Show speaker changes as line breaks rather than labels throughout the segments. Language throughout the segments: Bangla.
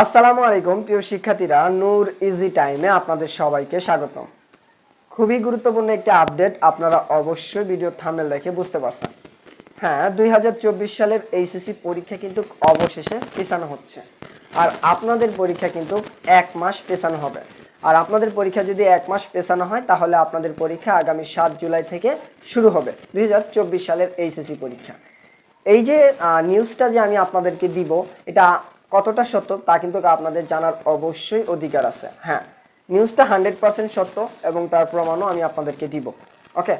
আসসালামু আলাইকুম, প্রিয় শিক্ষার্থীরা। নূর ইজি টাইমে আপনাদের সবাইকে স্বাগতম। খুবই গুরুত্বপূর্ণ একটি আপডেট আপনারা অবশ্যই ভিডিও থামেল দেখে বুঝতে পারছেন। হ্যাঁ দুই হাজার চব্বিশ সালের এইচএসসি পরীক্ষা কিন্তু অবশেষে পেছানো হচ্ছে। আর আপনাদের পরীক্ষা কিন্তু এক মাস পেছানো হবে। আর আপনাদের পরীক্ষা যদি এক মাস পেছানো হয়, তাহলে আপনাদের পরীক্ষা আগামী সাত জুলাই থেকে শুরু হবে, দুই হাজার চব্বিশ সালের এইচএসসি পরীক্ষা। এই যে নিউজটা যে আমি আপনাদেরকে দিব, এটা কতটা সত্য তা কিন্তু আপনাদের জানার অবশ্যই অধিকার আছে। হ্যাঁ নিউজটা হান্ড্রেড পার্সেন্ট সত্য এবং তার প্রমাণও আমি আপনাদেরকে দিব। ওকে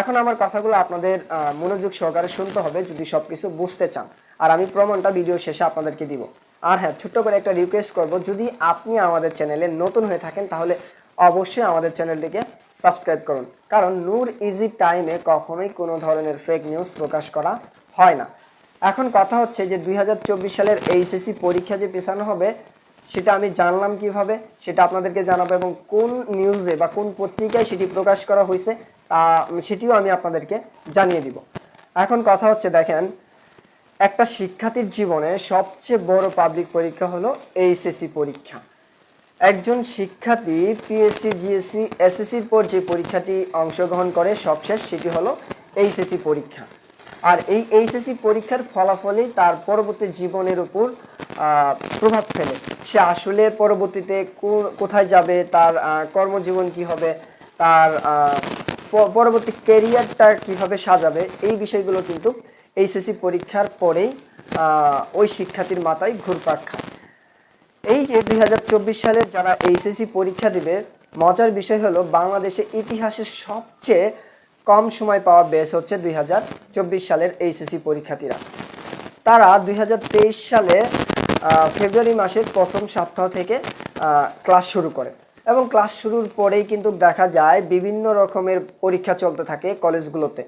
এখন আমার কথাগুলো আপনাদের মনোযোগ সহকারে শুনতে হবে যদি সব কিছু বুঝতে চান। আর আমি প্রমাণটা ভিডিও শেষে আপনাদেরকে দিব। আর হ্যাঁ ছোট্ট করে একটা রিকোয়েস্ট করব, যদি আপনি আমাদের চ্যানেলে নতুন হয়ে থাকেন, তাহলে অবশ্যই আমাদের চ্যানেলটিকে সাবস্ক্রাইব করুন। কারণ নূর ইজি টাইমে কখনোই কোনো ধরনের ফেক নিউজ প্রকাশ করা হয় না। এখন কথা হচ্ছে যে দুই হাজার চব্বিশ সালের এইচএসসি পরীক্ষা যে পেছানো হবে, সেটা আমি জানলাম কীভাবে, সেটা আপনাদেরকে জানাব এবং কোন নিউজে বা কোন পত্রিকায় সেটি প্রকাশ করা হয়েছে, তা সেটিও আমি আপনাদেরকে জানিয়ে দিব। এখন কথা হচ্ছে, দেখেন, একটা শিক্ষার্থীর জীবনে সবচেয়ে বড় পাবলিক পরীক্ষা হলো এইচএসসি পরীক্ষা। একজন শিক্ষার্থী পিএসসি জিএসসি এসএসসির পর যে পরীক্ষাটি অংশগ্রহণ করে সবশেষ, সেটি হলো এইচএসসি পরীক্ষা। আর এই এইচএসসি পরীক্ষার ফলাফলই তার পরবর্তী জীবনের উপর প্রভাব ফেলে। সে আসলে পরবর্তীতে কোথায় যাবে, তার কর্মজীবন কি হবে, তার পরবর্তী ক্যারিয়ারটা কীভাবে সাজাবে, এই বিষয়গুলো কিন্তু এইচএসসি পরীক্ষার পরেই ওই শিক্ষার্থীর মাথায় ঘুরপাক খায়। এই যে দুই সালের যারা এইচএসসি পরীক্ষা দিবে, মজার বিষয় হলো বাংলাদেশের ইতিহাসের সবচেয়ে কম সময় পাওয়া বেস হচ্ছে দুই হাজার চব্বিশ সালের এইচএসসি পরীক্ষার্থীরা। তারা দুই হাজার তেইশ সালে ফেব্রুয়ারি মাসের প্রথম সপ্তাহ থেকে ক্লাস শুরু করে এবং ক্লাস শুরুর পরেই কিন্তু দেখা যায় বিভিন্ন রকমের পরীক্ষা চলতে থাকে কলেজগুলোতে।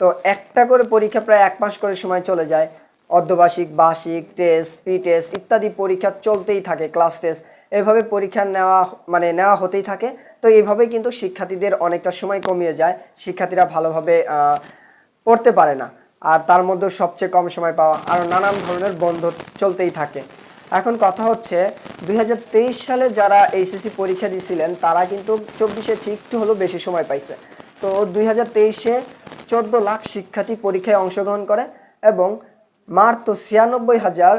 তো একটা করে পরীক্ষা প্রায় এক মাস করে সময় চলে যায়। অর্ধবার্ষিক, বার্ষিক, টেস্ট পি টেস্ট ইত্যাদি পরীক্ষা চলতেই থাকে, ক্লাস টেস্ট। এভাবে পরীক্ষা নেওয়া মানে নেওয়া হতেই থাকে। তো এইভাবে কিন্তু শিক্ষার্থীদের অনেকটা সময় কমিয়ে যায়। শিক্ষার্থীরা ভালোভাবে পড়তে পারে না। আর তার মধ্যে সবচেয়ে কম সময় পাওয়া আরও নানান ধরনের বন্ধ চলতেই থাকে। এখন কথা হচ্ছে, দুই হাজার তেইশ সালে যারা এইচএসসি পরীক্ষা দিয়েছিলেন, তারা কিন্তু চব্বিশে একটু হলেও বেশি সময় পাইছে। তো দুই হাজার তেইশে চোদ্দ লাখ শিক্ষার্থী পরীক্ষায় অংশগ্রহণ করে এবং মাত্র ছিয়ানব্বই হাজার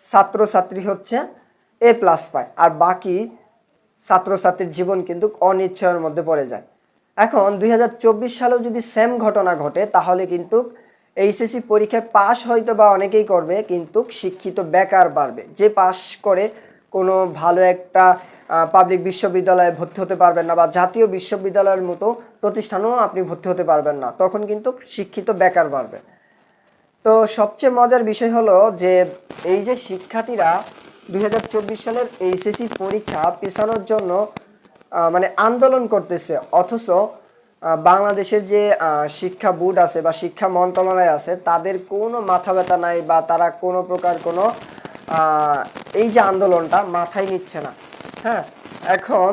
ছাত্রছাত্রী হচ্ছে এ প্লাস পায়। আর বাকি ছাত্রছাত্রীর জীবন কিন্তু অনিশ্চয়ের মধ্যে পড়ে যায়। এখন দুই হাজার চব্বিশ সালেও যদি সেম ঘটনা ঘটে, তাহলে কিন্তু এইচএসসি পরীক্ষায় পাশ হয়তো বা অনেকেই করবে, কিন্তু শিক্ষিত বেকার বাড়বে। যে পাশ করে কোনো ভালো একটা পাবলিক বিশ্ববিদ্যালয়ে ভর্তি হতে পারবেন না বা জাতীয় বিশ্ববিদ্যালয়ের মতো প্রতিষ্ঠানেও আপনি ভর্তি হতে পারবেন না, তখন কিন্তু শিক্ষিত বেকার বাড়বে। তো সবচেয়ে মজার বিষয় হলো যে, এই যে শিক্ষার্থীরা দু হাজার চব্বিশ সালের এইচএসসি পরীক্ষা পেছানোর জন্য মানে আন্দোলন করতেছে। অথচ বাংলাদেশের যে শিক্ষা বোর্ড আছে বা শিক্ষা মন্ত্রণালয় আছে, তাদের কোনো মাথা ব্যথা নাই বা তারা কোনো প্রকার কোনো এই যে আন্দোলনটা মাথায় নিচ্ছে না। হ্যাঁ এখন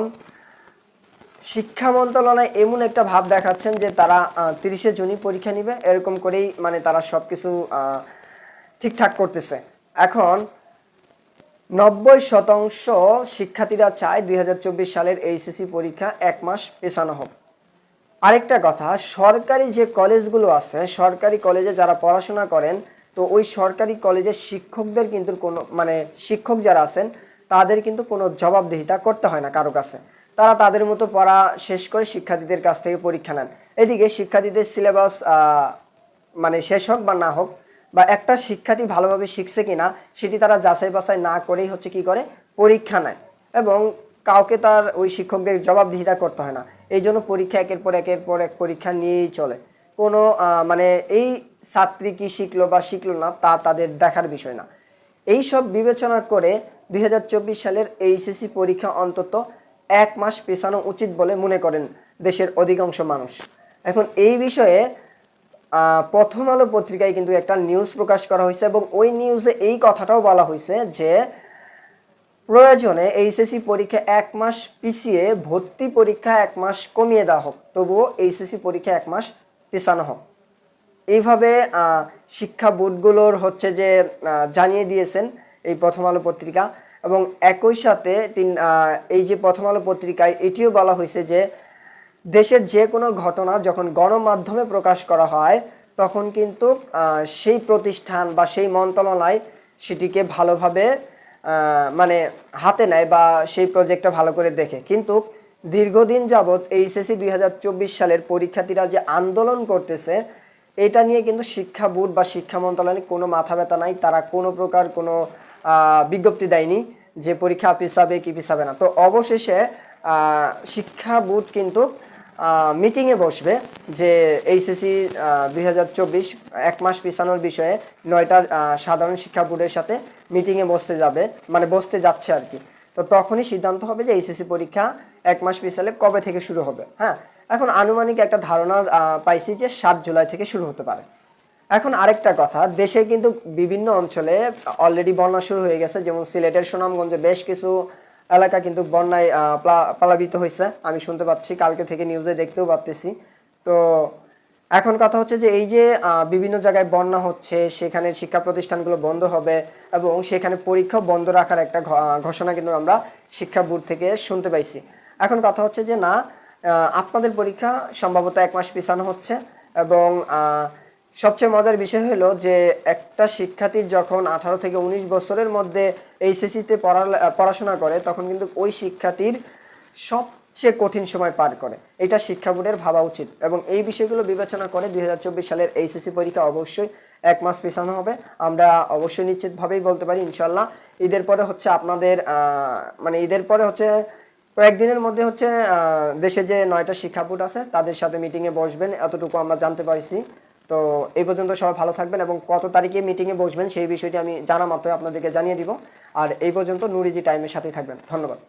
শিক্ষা মন্ত্রণালয় এমন একটা ভাব দেখাচ্ছেন যে তারা তিরিশে জুনই পরীক্ষা নিবে। এরকম করেই মানে তারা সব কিছু ঠিকঠাক করতেছে। এখন নব্বই শতাংশ শিক্ষার্থীরা চায় দুই হাজার চব্বিশ সালের এইচএসসি পরীক্ষা এক মাস পেছানো হোক। আরেকটা কথা, সরকারি যে কলেজগুলো আছে, সরকারি কলেজে যারা পড়াশোনা করেন, তো ওই সরকারি কলেজের শিক্ষকদের কিন্তু কোনো মানে শিক্ষক যারা আছেন, তাদের কিন্তু কোনো জবাবদিহিতা করতে হয় না কারও কাছে। তারা তাদের মতো পড়া শেষ করে শিক্ষার্থীদের কাছ থেকে পরীক্ষা নেন। এদিকে শিক্ষার্থীদের সিলেবাস মানে শেষ হোক বা না হোক বা একটা শিক্ষার্থী ভালোভাবে শিখছে কিনা, সেটি তারা যাচাই বাছাই না করেই হচ্ছে কি করে? পরীক্ষা নেয়। এবং কাউকে তার ওই শিক্ষকদের জবাবদিহিতা করতে হয় না। এই জন্য পরীক্ষা একের পর একের পর এক পরীক্ষা নিয়েই চলে। কোনো মানে এই ছাত্রী কি শিখলো বা শিখলো না, তা তাদের দেখার বিষয় না। এই সব বিবেচনা করে দু হাজার চব্বিশ সালের এইচএসসি পরীক্ষা অন্তত এক মাস পেছানো উচিত বলে মনে করেন দেশের অধিকাংশ মানুষ। এখন এই বিষয়ে প্রথম আলো পত্রিকায় কিন্তু একটা নিউজ প্রকাশ করা হয়েছে এবং ওই নিউজে এই কথাটাও বলা হয়েছে যে, প্রয়োজনে এইচএসসি পরীক্ষা এক মাস পিছিয়ে ভর্তি পরীক্ষা এক মাস কমিয়ে দেওয়া হোক, তবুও এইচএসসি পরীক্ষা এক মাস পিছানো হোক। এইভাবে শিক্ষা বোর্ডগুলোর হচ্ছে যে জানিয়ে দিয়েছেন এই প্রথম আলো পত্রিকা এবং একই সাথে তিন এই যে প্রথম আলো পত্রিকায় এটিও বলা হয়েছে যে দেশের যে কোনো ঘটনা যখন গণমাধ্যমে প্রকাশ করা হয়, তখন কিন্তু সেই প্রতিষ্ঠান বা সেই মন্ত্রণালয় সেটিকে ভালোভাবে মানে হাতে নেয় বা সেই প্রজেক্টটা ভালো করে দেখে। কিন্তু দীর্ঘদিন যাবৎ এইচএসসি দুই হাজার সালের পরীক্ষার্থীরা যে আন্দোলন করতেছে, এটা নিয়ে কিন্তু শিক্ষা বোর্ড বা শিক্ষা মন্ত্রণালয়ের কোনো মাথা ব্যথা নাই, তারা কোনো প্রকার কোনো বিজ্ঞপ্তি দেয়নি যে পরীক্ষা পিছাবে কি পিছাবে না। তো অবশেষে শিক্ষা বোর্ড কিন্তু মিটিংয়ে বসবে যে এইচএসসি দুই এক মাস পিছানোর বিষয়ে নয়টা সাধারণ শিক্ষা বোর্ডের সাথে মিটিংয়ে বসতে যাবে মানে বসতে যাচ্ছে আর কি। তো তখনই সিদ্ধান্ত হবে যে এইচএসসি পরীক্ষা এক মাস পিছালে কবে থেকে শুরু হবে হ্যাঁ? এখন আনুমানিক একটা ধারণা পাইছি যে সাত জুলাই থেকে শুরু হতে পারে। এখন আরেকটা কথা, দেশে কিন্তু বিভিন্ন অঞ্চলে অলরেডি বন্যা শুরু হয়ে গেছে, যেমন সিলেটের সুনামগঞ্জে বেশ কিছু এলাকা কিন্তু বন্যায় প্লাবিত হয়েছে। আমি শুনতে পাচ্ছি, কালকে থেকে নিউজে দেখতেও পাচ্তেছি তো এখন কথা হচ্ছে যে এই যে বিভিন্ন জায়গায় বন্যা হচ্ছে, সেখানে শিক্ষা প্রতিষ্ঠানগুলো বন্ধ হবে এবং সেখানে পরীক্ষা বন্ধ রাখার একটা ঘোষণা কিন্তু আমরা শিক্ষা বোর্ড থেকে শুনতে পাইছি। এখন কথা হচ্ছে যে না আপনাদের পরীক্ষা সম্ভবত এক মাস পিছানো হচ্ছে এবং সবচেয়ে মজার বিষয় হলো যে একটা শিক্ষার্থী যখন আঠারো থেকে উনিশ বছরের মধ্যে এইচএসসিতে পড়া পড়াশোনা করে, তখন কিন্তু ওই শিক্ষার্থীর সবচেয়ে কঠিন সময় পার করে। এটা শিক্ষা বোর্ডের ভাবা উচিত এবং এই বিষয়গুলো বিবেচনা করে দুই হাজার চব্বিশ সালের এইচএসসি পরীক্ষা অবশ্যই এক মাস পিছানো হবে। আমরা অবশ্যই নিশ্চিতভাবেই বলতে পারি ইনশাল্লাহ ঈদের পরে হচ্ছে আপনাদের মানে ঈদের পরে হচ্ছে কয়েকদিনের মধ্যে হচ্ছে দেশে যে নয়টা শিক্ষা বোর্ড আছে, তাদের সাথে মিটিংয়ে বসবেন। এতটুকু আমরা জানতে পারছি। তো এই পর্যন্ত সবাই ভালো থাকবেন এবং কত তারিখে মিটিংয়ে বসবেন সেই বিষয়টি আমি জানা মাত্রই আপনাদেরকে জানিয়ে দিব। আর এই পর্যন্ত নুরিজি টাইমের সাথেই থাকবেন। ধন্যবাদ।